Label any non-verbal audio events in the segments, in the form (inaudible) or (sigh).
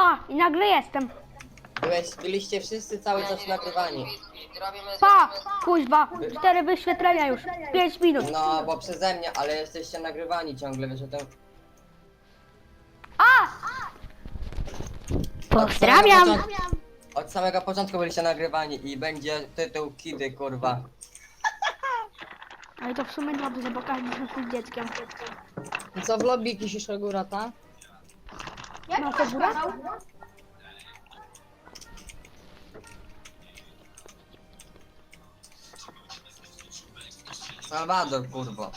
Pa! I nagle jestem. Byłeś, byliście wszyscy cały czas nagrywani. Robimy, Pa! Kuźba! Cztery wyświetlenia już. Pięć minut. No, bo przeze mnie, ale jesteście nagrywani ciągle, wiesz o tym? A! Od Pozdrawiam! samego początku- Od samego początku byliście nagrywani i będzie tytuł Kidy, kurwa. Ale to w sumie dobrze, bo każdy jest z dzieckiem. Co w lobby Kisisza Góra, ta? No to góra? Salwador, kurwa.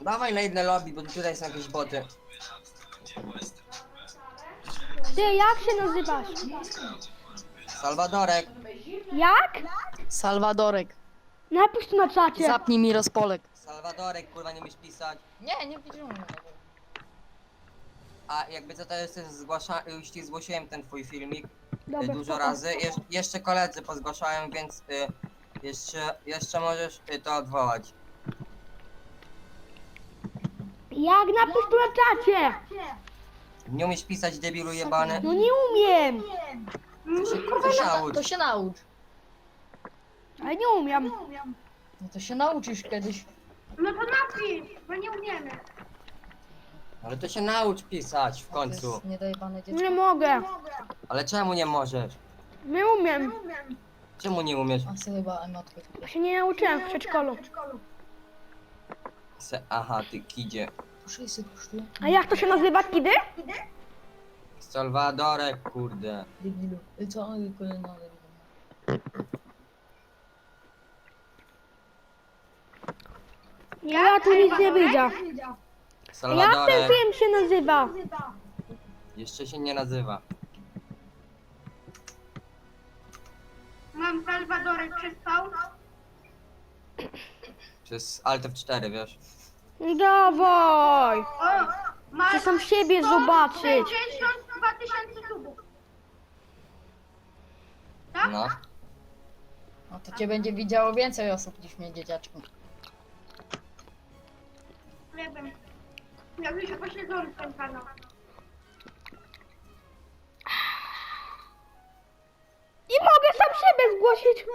Dawaj na jedne lobby, bo tutaj są jakieś boty. Ty, jak się nazywasz? Salwadorek. Jak? Salwadorek. Napisz tu na czacie. Zapnij mi rozpolek. Salwadorek, kurwa, nie umiesz pisać. Nie, nie widziałem. A jakby co to jest, zgłasza... już ci zgłosiłem ten twój filmik y, Dobra, dużo spoko. razy. Jesz jeszcze koledzy pozgłaszają, więc y, jeszcze, jeszcze możesz y, to odwołać. Jak napisz tu na czacie? Nie umiesz pisać, debilu jebany? No nie umiem. To się kurwa naucz. To się naucz. Ale nie umiem. No to się nauczysz kiedyś. No to napisz, bo nie umiemy. Ale to się naucz pisać w To końcu. jest niedojebane dziecko. Nie mogę. Ale czemu nie możesz? Nie umiem. Czemu nie umiesz? A sobie chyba emotkę. Bo się nie nauczyłem w przedszkolu. Se, aha, ty kidzie. To 600 kosztuje. A jak to się nazywa, kiedy? Salwadorek, kurde. Debilu. I co? I kolejna debilu. Ja tu nic nie widzę. Jak ten film się nazywa? Jeszcze się nie nazywa. Mam Salwadorek przespał. Przez Alt F4, wiesz? Dawaj. O, Chcę sam siebie zobaczyć. 52 tysiące subów. No. No to cię będzie widziało więcej osób niż mnie, dzieciaczku. Nie wiem. Jak już pośledzony ten kanał. Nie mogę sam siebie zgłosić.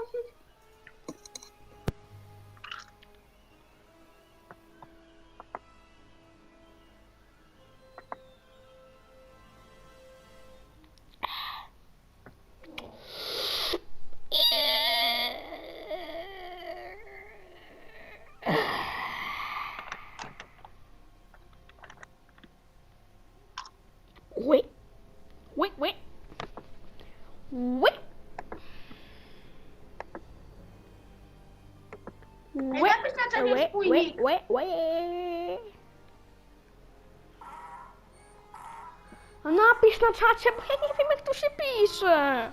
Wait, napisz na czacie wait, swój wait, nick. wait, wait. No napisz na czacie, bo ja nie wiem jak się pisze.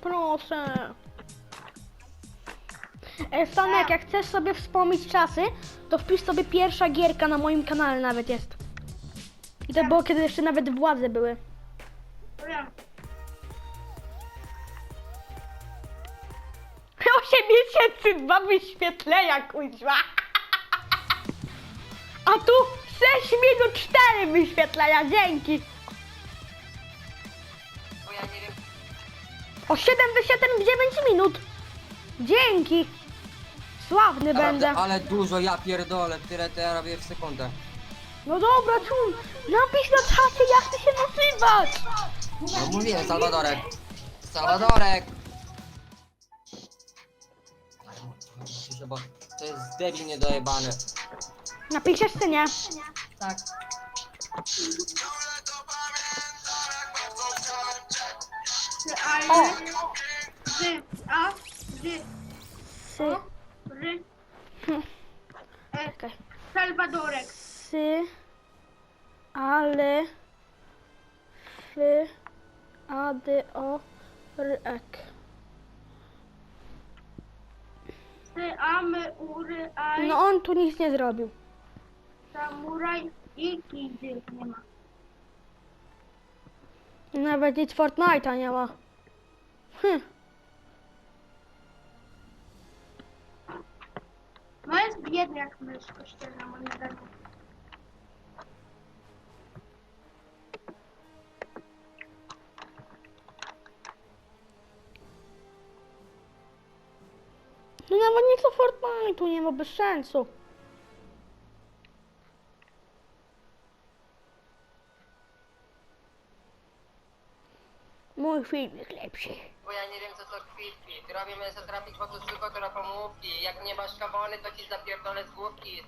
Proszę. E, Stanek, jak chcesz sobie wspomnieć czasy, to wpisz sobie pierwsza gierka na moim kanale nawet jest. I to było kiedy jeszcze nawet władze były. Wiem. 8 miesięcy, dwa wyświetlenia, kuźwa. A tu 6 minut, 4 wyświetlenia, dzięki. Bo ja nie wiem... O 7 wyświetleń w 9 minut. Dzięki. Sławny będę. Ale, ale dużo, ja pierdolę, tyle to ja robię w sekundę. No dobra, czuj. Napisz na czacie, jak ty się nazywasz. No mówiłem, Salwadorek. Salwadorek! Bo to jest debil niedojebany. Napiszesz czy nie? Tak. Ale... Zy, a, zy, Sy, ry, e, czekaj. Salwadorek. Sy, ale, fy, a, d, o, r, ty, amy, ury, aj, No on tu nic nie zrobił. samuraj i kidy nie ma. Nawet nic Fortnite'a nie ma. Hm. No jest biedny jak mysz, szczerze moim zdaniem. No nie co Fortnite'u, nie ma bez sensu. Mój film jest lepszy. Bo ja nie wiem co to kwitki. Robimy po prostu tylko do pomówki. Jak nie masz kabony, to ci zapierdolę z główki.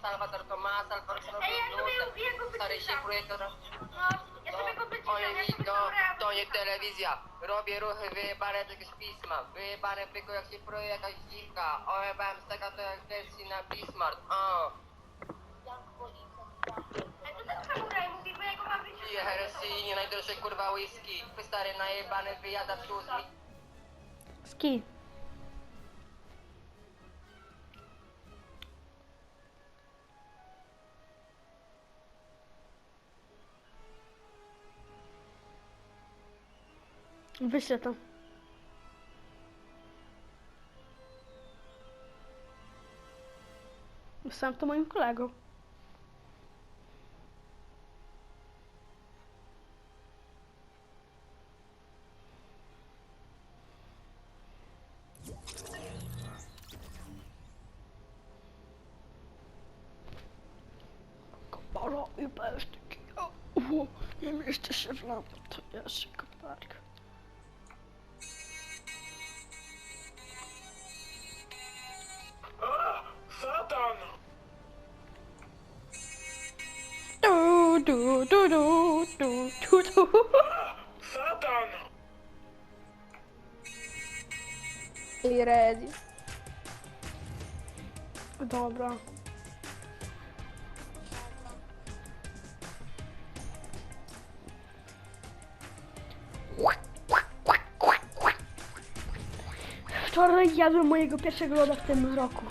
Ej, ja sobie ja go Stary się. No, Oj, ja sobie to, nie telewizja. Robię ruchy wyjebane z jakiegoś pisma. Wyjebane pyko jak się pruje jakaś dziwka. Ojebałem z tego to jak wersji na Bismarck. O. To ten samuraj mówi, bo ja go mam wyciszam. Pije heresy, nie najdroższe kurwa whisky. Stary najebany wyjada w szóstmi. Ski. Wyślę to. Wysłałem to moim kolegom. Kopara i. O, nie mieści się w lampę, to jest koparka. Du, du, du, du, du, du. Satan! I ready. Dobra. Wczoraj jadłem mojego pierwszego loda w tym roku.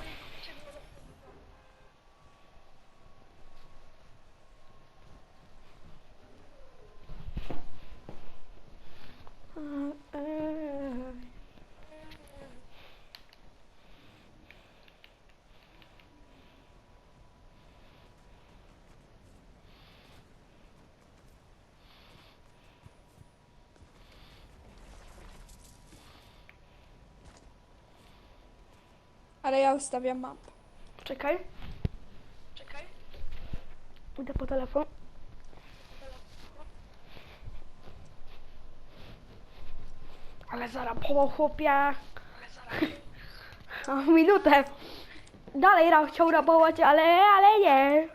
Ale ja ustawiam mapę. Czekaj. Czekaj. Idę po telefon. Ale zarapował chłopie. (laughs) O, minutę. Dalej chciał rapować, ale, ale nie.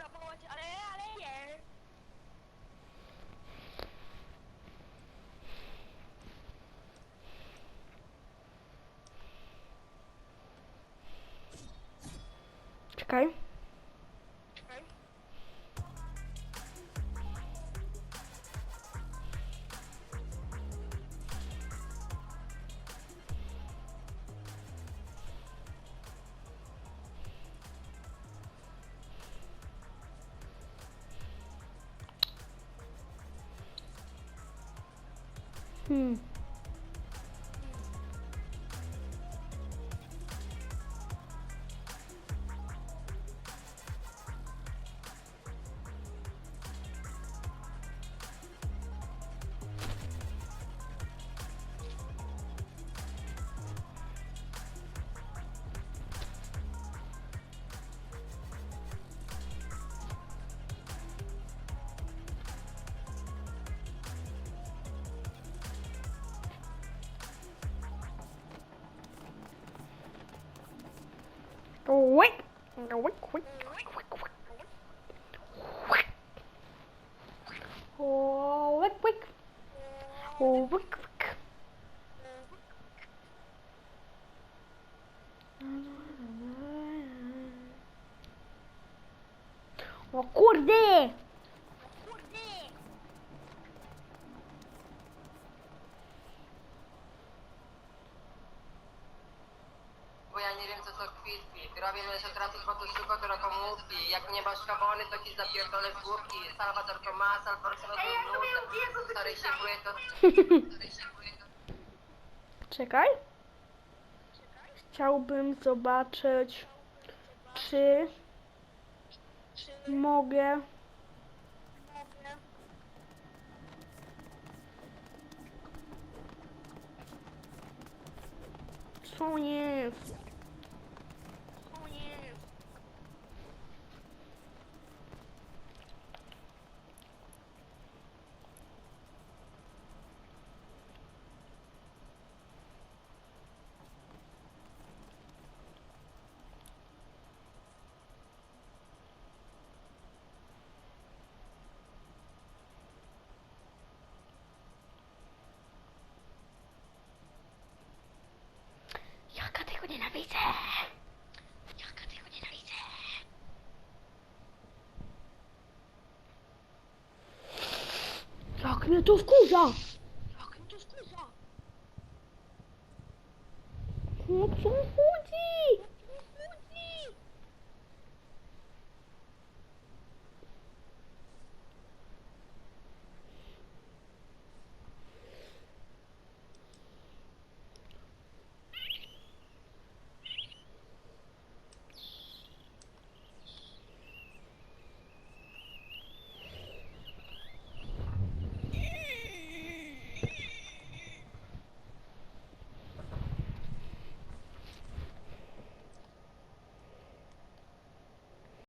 Hmm. Wick. Wick, wick, wick, wick, wick. Wick. Oh, wick, wick. Oh, wick, wick. Co to kwitki. Robimy sobie trafik po prostu tylko do komórki. Jak nie masz kabony, to ci zapierdolę z główki. Ja sobie ja go Stary się projektor. Czekaj. Chciałbym zobaczyć, czy Mogę. Co jest? Jak mnie to wkurza! Jak mnie to wkurza! O co chodzi?